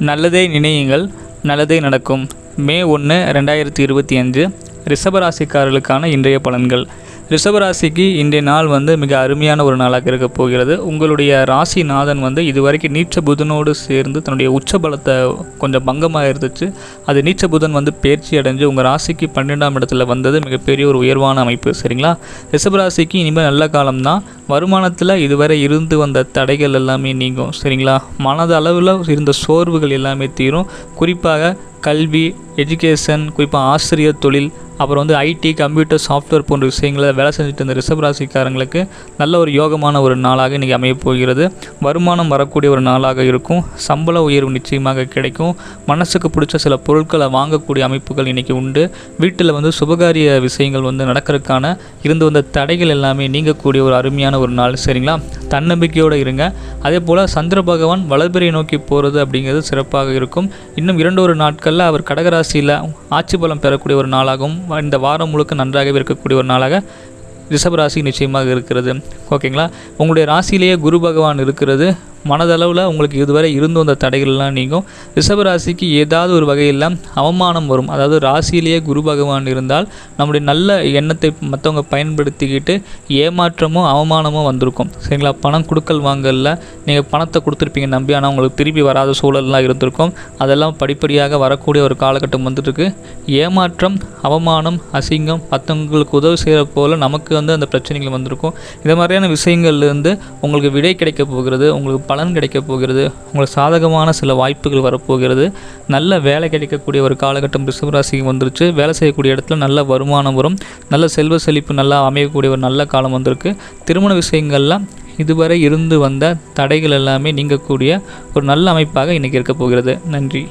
நல்லதே நினையுங்கள் நல்லதே நடக்கும். மே ஒன்று ரெண்டாயிரத்தி இருபத்தி அஞ்சு. ரிஷபராசிக்காரர்களுக்கான இன்றைய பலன்கள். ரிஷபராசிக்கு இன்றைய நாள் வந்து மிக அருமையான ஒரு நாளாக இருக்க போகிறது. உங்களுடைய ராசிநாதன் வந்து இதுவரைக்கும் நீச்ச புதனோடு சேர்ந்து தன்னுடைய உச்ச பலத்தை கொஞ்சம் பங்கமாக இருந்துச்சு. அது நீச்ச புதன் வந்து பேர்ச்சி அடைஞ்சு உங்கள் ராசிக்கு பன்னெண்டாம் இடத்துல வந்தது மிகப்பெரிய ஒரு உயர்வான அமைப்பு. சரிங்களா? ரிஷபராசிக்கு இனிமேல் நல்ல காலம்தான். வருமானத்தில் இதுவரை இருந்து வந்த தடைகள் எல்லாமே நீங்கும். சரிங்களா? மனதளவில் இருந்த சோர்வுகள் எல்லாமே தீரும். குறிப்பாக கல்வி எஜுகேஷன் குறிப்பாக ஆசிரியர் தொழில் அப்புறம் வந்து ஐடி கம்ப்யூட்டர் சாஃப்ட்வேர் போன்ற விஷயங்களில் வேலை செஞ்சுட்டு இருந்த ரிஷபராசிக்காரங்களுக்கு நல்ல ஒரு யோகமான ஒரு நாளாக இன்றைக்கி அமையப் போகிறது. வருமானம் வரக்கூடிய ஒரு நாளாக இருக்கும். சம்பள உயர்வு நிச்சயமாக கிடைக்கும். மனசுக்கு பிடிச்ச சில பொருட்களை வாங்கக்கூடிய அமைப்புகள் இன்றைக்கி உண்டு. வீட்டில் வந்து சுபகாரிய விஷயங்கள் வந்து நடக்கிறதுக்கான இருந்து வந்த தடைகள் எல்லாமே நீங்கக்கூடிய ஒரு அருமையான ஒரு நாள். சரிங்களா? தன்னம்பிக்கையோடு இருங்க. அதே போல் சந்திர பகவான் வளர்பிறை நோக்கி போகிறது அப்படிங்கிறது சிறப்பாக இருக்கும். இன்னும் இரண்டு ஒரு நாட்களில் அவர் கடகராசியில் ஆட்சி பலம் பெறக்கூடிய ஒரு நாளாகவும் இந்த வாரம் முழுக்க நன்றாகவே இருக்கக்கூடிய ஒரு நாளாக ரிஷபராசி நிச்சயமாக இருக்கிறது. ஓகேங்களா? உங்களுடைய ராசியிலேயே குரு பகவான் இருக்கிறது. மனதளவில் உங்களுக்கு இதுவரை இருந்து வந்த தடைகள்லாம் நீங்கும். ரிஷபராசிக்கு ஏதாவது ஒரு வகையில் அவமானம் வரும். அதாவது ராசியிலேயே குரு பகவான் இருந்தால் நம்முடைய நல்ல எண்ணத்தை மற்றவங்க பயன்படுத்திக்கிட்டு ஏமாற்றமும் அவமானமும் வந்திருக்கும். சரிங்களா? பணம் கொடுக்கல் வாங்கல நீங்கள் பணத்தை கொடுத்துருப்பீங்க நம்பி. ஆனால் உங்களுக்கு திருப்பி வராத சூழல்லாம் இருந்திருக்கும். அதெல்லாம் படிப்படியாக வரக்கூடிய ஒரு காலகட்டம் வந்துட்டுருக்கு. ஏமாற்றம் அவமானம் அசிங்கம் மற்றவங்களுக்கு உதவி செய்கிற போல் நமக்கு வந்து அந்த பிரச்சனைகள் வந்திருக்கும். இந்த மாதிரியான விஷயங்கள்லேருந்து உங்களுக்கு விடை கிடைக்க போகிறது. உங்களுக்கு பலன் கிடைக்க போகிறது. உங்களுக்கு சாதகமான சில வாய்ப்புகள் வரப்போகிறது. நல்ல வேலை கிடைக்கக்கூடிய ஒரு காலகட்டம் ரிஷபராசிக்கு வந்துருச்சு. வேலை செய்யக்கூடிய இடத்துல நல்ல வருமானம் வரும். நல்ல செல்வ செழிப்பு நல்லா அமையக்கூடிய ஒரு நல்ல காலம் வந்திருக்கு. திருமண விஷயங்கள்லாம் இதுவரை இருந்து வந்த தடைகள் எல்லாமே நீங்கக்கூடிய ஒரு நல்ல அமைப்பாக இன்றைக்கி இருக்க போகிறது. நன்றி.